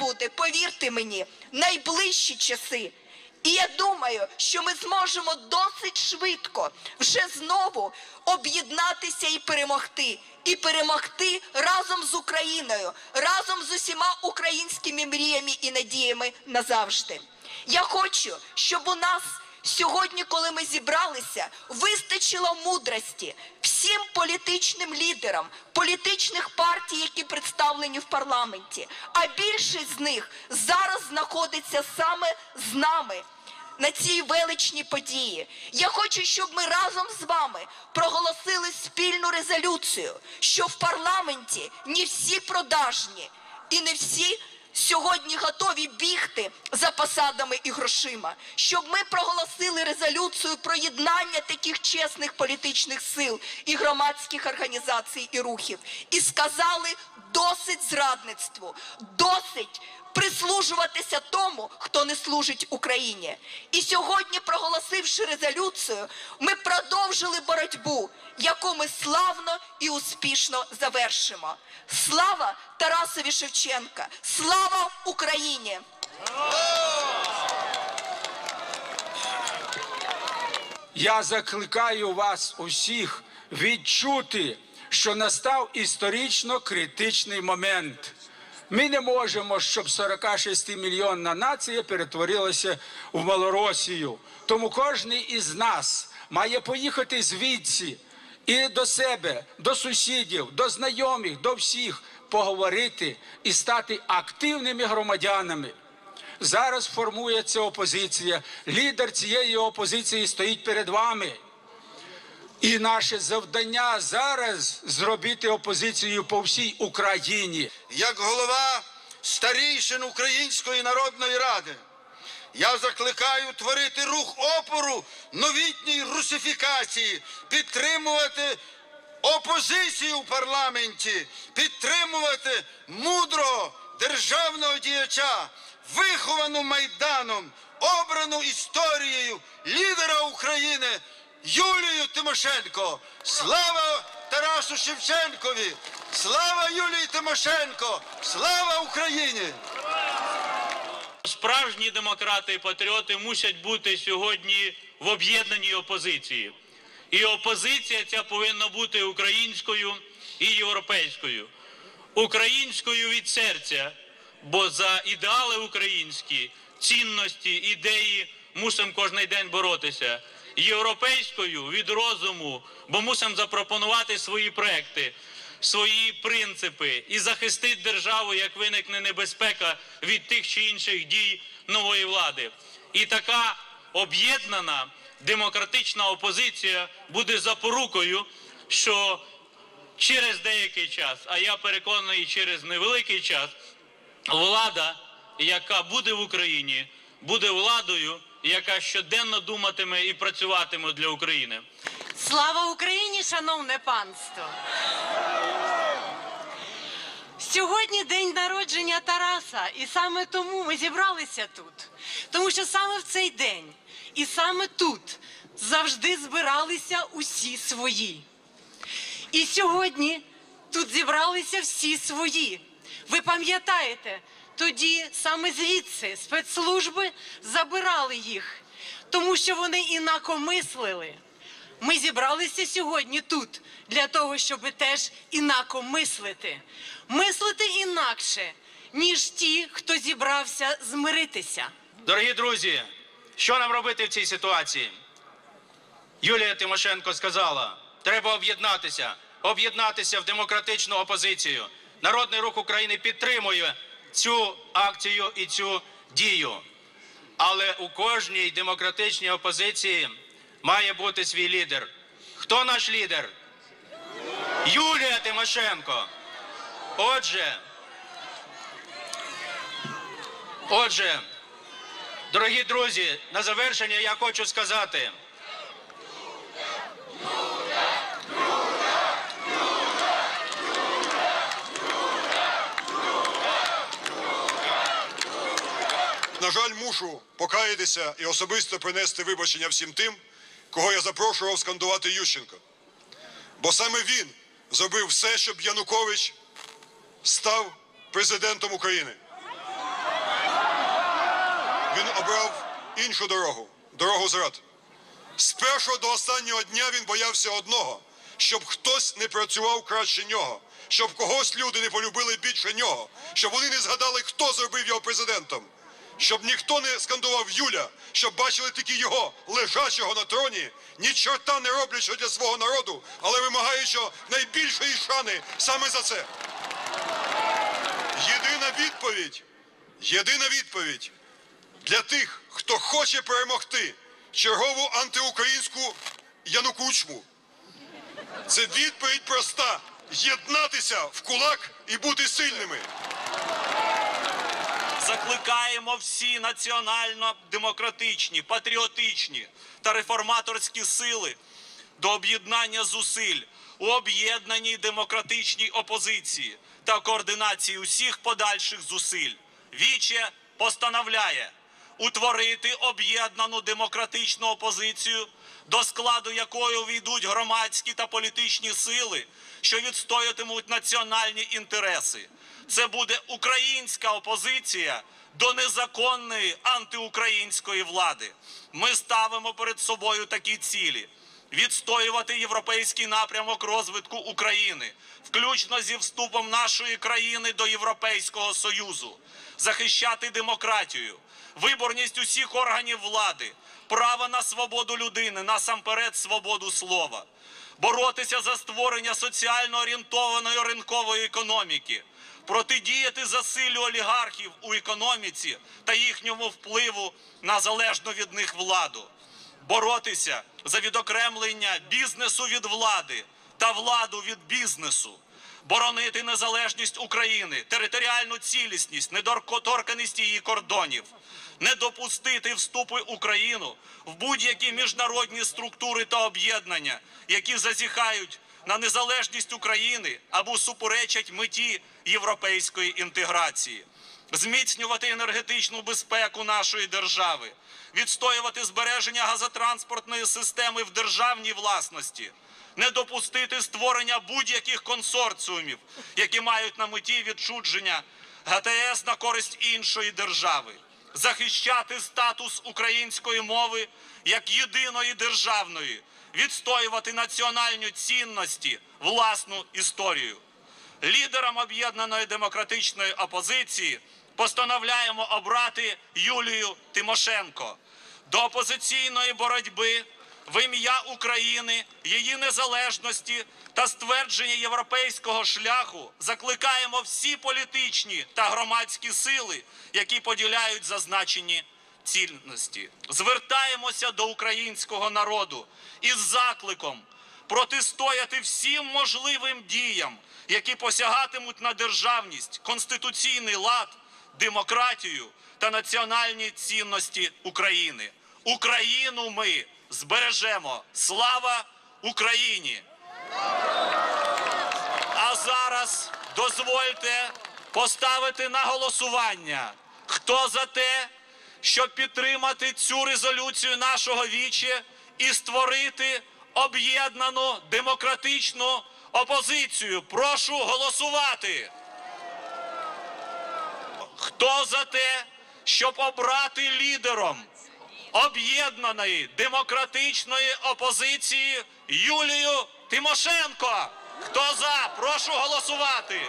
буде, повірте мені, найближчі часи. І я думаю, що ми зможемо досить швидко вже знову об'єднатися і перемогти. І перемогти разом з Україною, разом з усіма українськими мріями і надіями назавжди. Я хочу, щоб у нас сьогодні, коли ми зібралися, вистачило мудрості всім політичним лідерам, політичних партій, які представлені в парламенті. А більшість з них зараз знаходиться саме з нами на цій величній події. Я хочу, щоб ми разом з вами проголосили спільну резолюцію, що в парламенті не всі продажні і не всі сьогодні готові бігти за посадами і грошима, щоб ми проголосили резолюцію про єднання таких чесних політичних сил і громадських організацій і рухів, і сказали досить зрадництву, досить прислужуватися тому, хто не служить Україні. І сьогодні, проголосивши резолюцію, ми продовжили боротьбу, яку ми славно і успішно завершимо. Слава Тарасові Шевченка! Слава Україні! Я закликаю вас усіх відчути, що настав історично критичний момент. Ми не можемо, щоб 46 мільйонна нація перетворилася в Малоросію. Тому кожен із нас має поїхати звідси і до себе, до сусідів, до знайомих, до всіх поговорити і стати активними громадянами. Зараз формується опозиція. Лідер цієї опозиції стоїть перед вами. І наше завдання зараз зробити опозицію по всій Україні. як голова старійшин Української народної ради. Я закликаю творити рух опору новітній русифікації, підтримувати опозицію в парламенті, підтримувати мудрого державного діяча, виховану майданом, обрану історією лідера України Юлію Тимошенко. Слава Тарасу Шевченкові! Слава Юлії Тимошенко! Слава Україні! Справжні демократи і патріоти мусять бути сьогодні в об'єднаній опозиції. І опозиція ця повинна бути українською і європейською. Українською від серця, бо за ідеали українські, цінності, ідеї мусимо кожен день боротися. Європейською від розуму, бо мусимо запропонувати свої проекти, свої принципи і захистити державу, як виникне небезпека від тих чи інших дій нової влади. І така об'єднана демократична опозиція буде запорукою, що через деякий час, а я переконаний, через невеликий час, влада, яка буде в Україні, буде владою, яка щоденно думатиме і працюватиме для України. Слава Україні, шановне панство! Сьогодні день народження Тараса, і саме тому ми зібралися тут. Тому що саме в цей день і саме тут завжди збиралися усі свої. І сьогодні тут зібралися всі свої. Ви пам'ятаєте, тоді саме звідси спецслужби забирали їх, тому що вони інакомислили. Ми зібралися сьогодні тут для того, щоб теж інако мислити. Мислити інакше, ніж ті, хто зібрався змиритися. Дорогі друзі, що нам робити в цій ситуації? Юлія Тимошенко сказала: треба об'єднатися, об'єднатися в демократичну опозицію. Народний рух України підтримує цю акцію і цю дію. Але у кожній демократичній опозиції має бути свій лідер. Хто наш лідер? Юлія Тимошенко. Отже, отже, Дорогі друзі, на завершення я хочу сказати. Жаль, мушу покаятися і особисто принести вибачення всім тим, кого я запрошував скандувати Ющенко. Бо саме він зробив все, щоб Янукович став президентом України. він обрав іншу дорогу дорогу зрад. З першого до останнього дня він боявся одного, щоб хтось не працював краще нього, щоб когось люди не полюбили більше нього, щоб вони не згадали, хто зробив його президентом, щоб ніхто не скандував Юля, щоб бачили тільки його, лежачого на троні, ні чорта не роблячого для свого народу, але вимагаючого найбільшої шани саме за це. Єдина відповідь, єдина відповідь для тих, хто хоче перемогти чергову антиукраїнську Янукучму. Це відповідь проста: єднатися в кулак і бути сильними. Закликаємо всі національно-демократичні, патріотичні та реформаторські сили до об'єднання зусиль у об'єднаній демократичній опозиції та координації усіх подальших зусиль. Віче постановляє утворити об'єднану демократичну опозицію, до складу якої увійдуть громадські та політичні сили, що відстоятимуть національні інтереси. Це буде українська опозиція до незаконної антиукраїнської влади. Ми ставимо перед собою такі цілі: відстоювати європейський напрямок розвитку України, включно зі вступом нашої країни до Європейського Союзу, захищати демократію, виборність усіх органів влади, право на свободу людини, насамперед свободу слова, боротися за створення соціально орієнтованої ринкової економіки, протидіяти засиллю олігархів у економіці та їхньому впливу на залежну від них владу, боротися за відокремлення бізнесу від влади та владу від бізнесу, боронити незалежність України, територіальну цілісність, недоторканість її кордонів, не допустити вступу Україну в будь-які міжнародні структури та об'єднання, які зазіхають на незалежність України або суперечать меті європейської інтеграції, зміцнювати енергетичну безпеку нашої держави, відстоювати збереження газотранспортної системи в державній власності, не допустити створення будь-яких консорціумів, які мають на меті відчудження ГТС на користь іншої держави, захищати статус української мови як єдиної державної, відстоювати національні цінності, власну історію. Лідером об'єднаної демократичної опозиції постановляємо обрати Юлію Тимошенко до опозиційної боротьби в ім'я України, її незалежності та ствердження європейського шляху закликаємо всі політичні та громадські сили, які поділяють зазначені цінності. Звертаємося до українського народу із закликом протистояти всім можливим діям, які посягатимуть на державність, конституційний лад, демократію та національні цінності України. Україну ми збережемо. Слава Україні! А зараз дозвольте поставити на голосування, хто за те, щоб підтримати цю резолюцію нашого віче і створити об'єднану демократичну опозицію. Прошу голосувати. Хто за те, щоб обрати лідером об'єднаної демократичної опозиції Юлію Тимошенко? Хто за? Прошу голосувати.